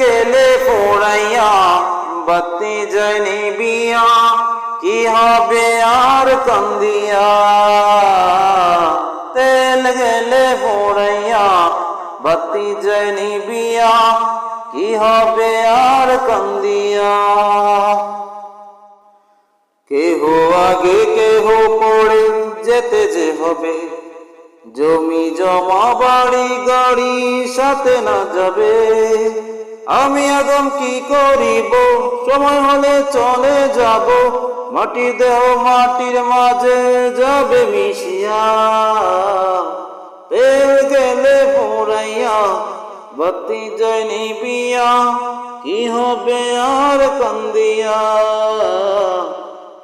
গেলে পোড়াইয়া বাতি জনি বিয়া কি হবে আর কান্দিয়া? তেল গেলে পোড়াইয়া বাতি জনি বিয়া কি হবে আর কান্দিয়া? কেহ আগে কেহ পড়ে যেতে যে হবে, জমি জমা বাড়ি গাড়ি সাথে না যাবে। আমি এখন কি করিব? সময় হলে চলে যাব। মাটি দেহ মাটির মাঝে যাবে মিশিয়া। তেল গেলে পোড়াইয়া বাতি জয়নি বিয়া কি হবে আর কান্দিয়া?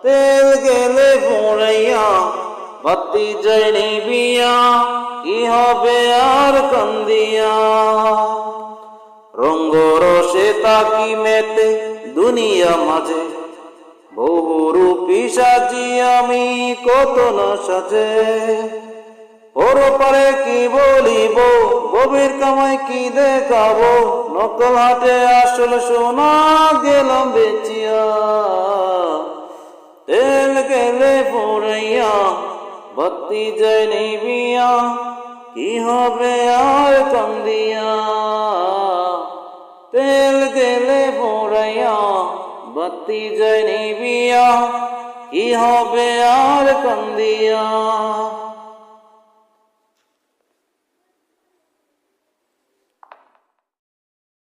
তেল গেলে পোড়াইয়া বাতি জয়নি বিয়া কি হবে আর কান্দিয়া? রঙ্গ তাকি মেতে দুনিয়া মাঝে? বহুরূপী সাজি আমি কত না সাজে। ওর পারে কি বলিব, গভীর কামাই কি দেখাবো? নকল হাটে আসল সোনা গেলাম বেচিয়া। তেল গেলে পড়াইয়া বত্তি জয়নি বিয়া কি হবে আর কান্দিয়া? তেল বত্তি জয়নি বিয়া কি হবে আর কান্দিয়া?